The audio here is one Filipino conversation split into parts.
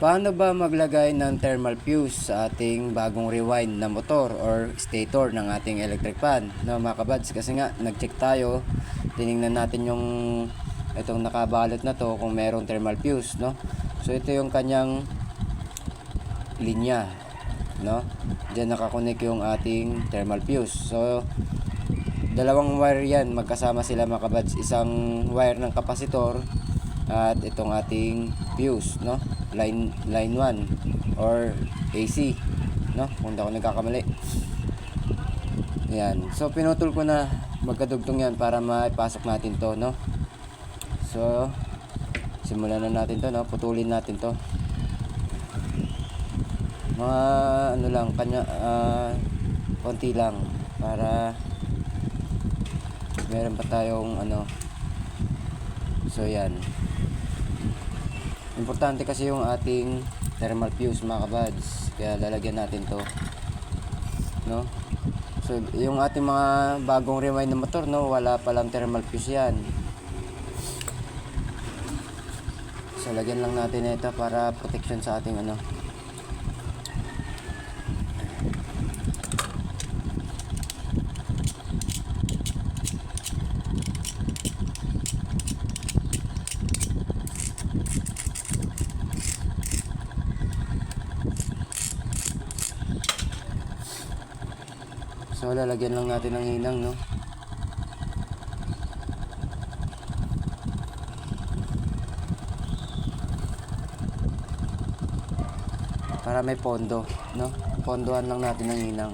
Paano ba maglagay ng thermal fuse sa ating bagong rewind na motor or stator ng ating electric fan? No, mga kabads, kasi nga nag-check tayo, tiningnan natin yung itong nakabalot na to kung merong thermal fuse, no? So ito yung kanyang linya, no? Diyan nakakonek yung ating thermal fuse. So dalawang wire yan, magkasama sila mga kabads, isang wire ng kapasitor at itong ating fuse, no? Line line 1 or AC, no? Kung ako nagkakamali. Yan. So pinutol ko na magkadugtong yan para maipasok natin to, no? So simulan na natin to, no? Putulin natin to. Mga ano lang kanya ah, konti lang para meron pa tayong ano so yan importante kasi yung ating thermal fuse mga kabads. Kaya lalagyan natin to. No? So yung ating mga bagong rewind na motor no wala palang thermal fuse yan. So lagyan lang natin ito para protection sa ating ano So lalagyan lang natin ng hinang no. Para may pondo, no? Pondohan lang natin ng hinang.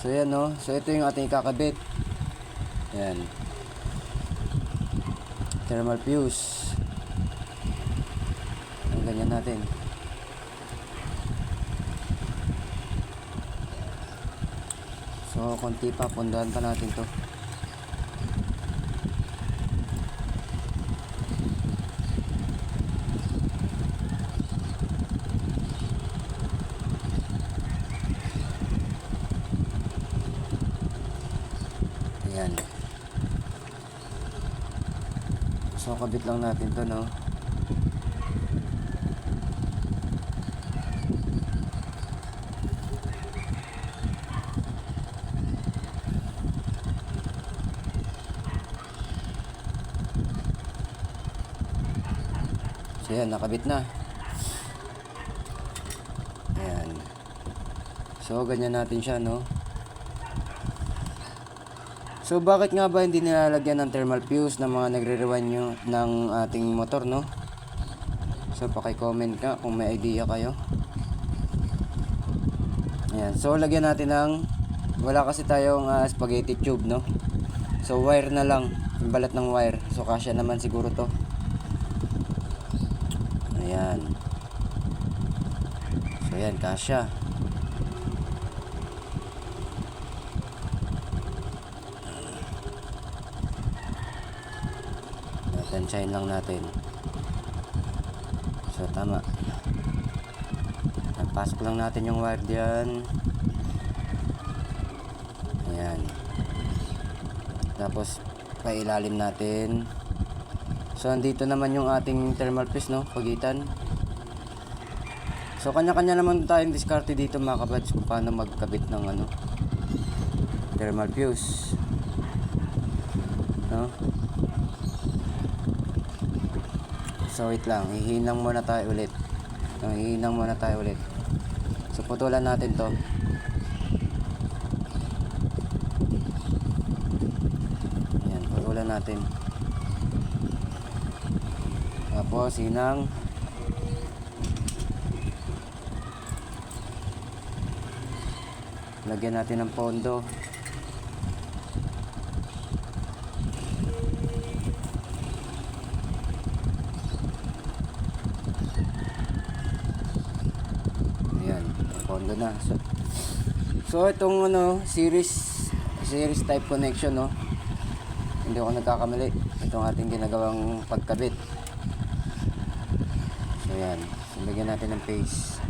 So yan no. So ito yung ating kakabit. Yan. Thermal fuse. Ang ganyan natin. So, konti pa, pundahan pa natin to. Ayan. So, kabit lang natin to, no? So yan, nakabit na. Ayan. So ganyan natin siya, no? So bakit nga ba hindi nilalagyan ng thermal fuse ng mga nagre-rewind nyo ng ating motor, no? So paki-comment ka kung may idea kayo. Ayan. So lagyan natin ng wala kasi tayong ah, spaghetti tube, no? So wire na lang, balat ng wire. So kasya naman siguro to. Ayan. So, ayan, kasya. Tansyahin lang natin. So, tama. Pasok lang natin yung wire diyan. Ayan. Tapos, pailalim natin. So, andito naman yung ating thermal fuse, no? Pagitan. So, kanya-kanya naman tayong diskarte dito mga kabads kung paano magkabit ng ano, thermal fuse. No? So, wait lang. Hihinang muna tayo ulit. No, hihinang muna tayo ulit. So, putulan natin to. Ayan, putulan natin. Tapos, hinang. Lagyan natin ng pondo. Ayan, pondo na. So, so itong ano, series series type connection, no? Hindi ako nagkakamali. Itong ating ginagawang pagkabit. Yan. So, lagyan natin ng paste.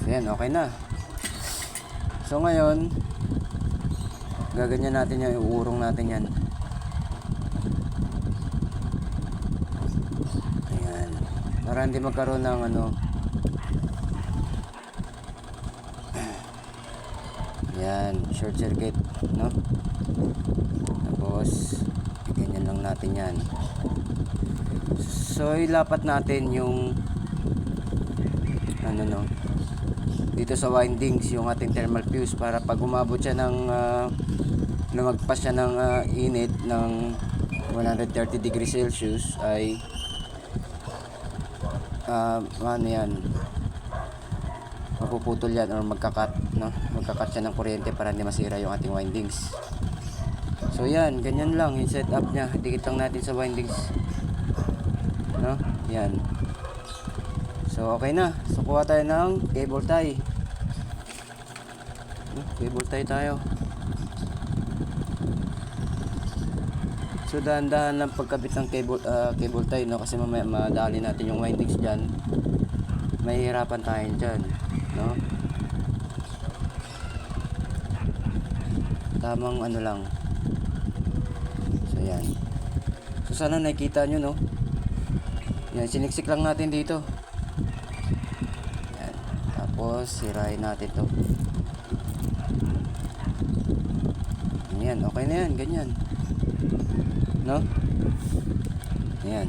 So Ayan, okay na. So ngayon, gaganyan natin yan, iuurong natin yan. Ayan. Para hindi magkaroon ng ano. Ayan, short circuit, no? Tapos, ganyan lang natin yan. So, ilapat natin yung ano no dito sa windings yung ating thermal fuse para pag umabot siya ng ah, lumagpas siya ng ah, init ng 130 degrees Celsius ay ah ano yan mapuputol yan or magkakat no magkakat siya ng kuryente para hindi masira yung ating windings so yan ganyan lang yung setup niya dikit lang natin sa windings no yan So, okay na. So, kuha tayo ng cable tie. Cable tie tayo. So, dahan-dahan lang pagkabit ng cable, ah, cable tie, no? Kasi mamaya madali natin yung windings dyan. Mahihirapan tayo dyan, no? Tamang ano lang. So, yan. So, sana nakikita nyo, no? Yan, siniksik lang natin dito. Yan. Tapos, sirain natin to. Yan, okay na yan, ganyan. No? Yan.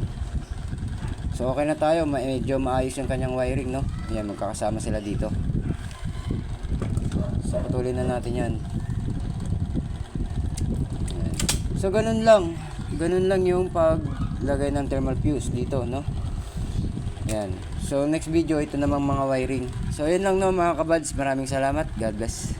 So, okay na tayo. Medyo maayos yung kanyang wiring, no? Yan, magkakasama sila dito. So, patuloy na natin yan. So, ganun lang. Ganun lang yung paglagay ng thermal fuse dito, no? Yan. So, next video, ito namang mga wiring. So, yun lang no mga kabads. Maraming salamat. God bless.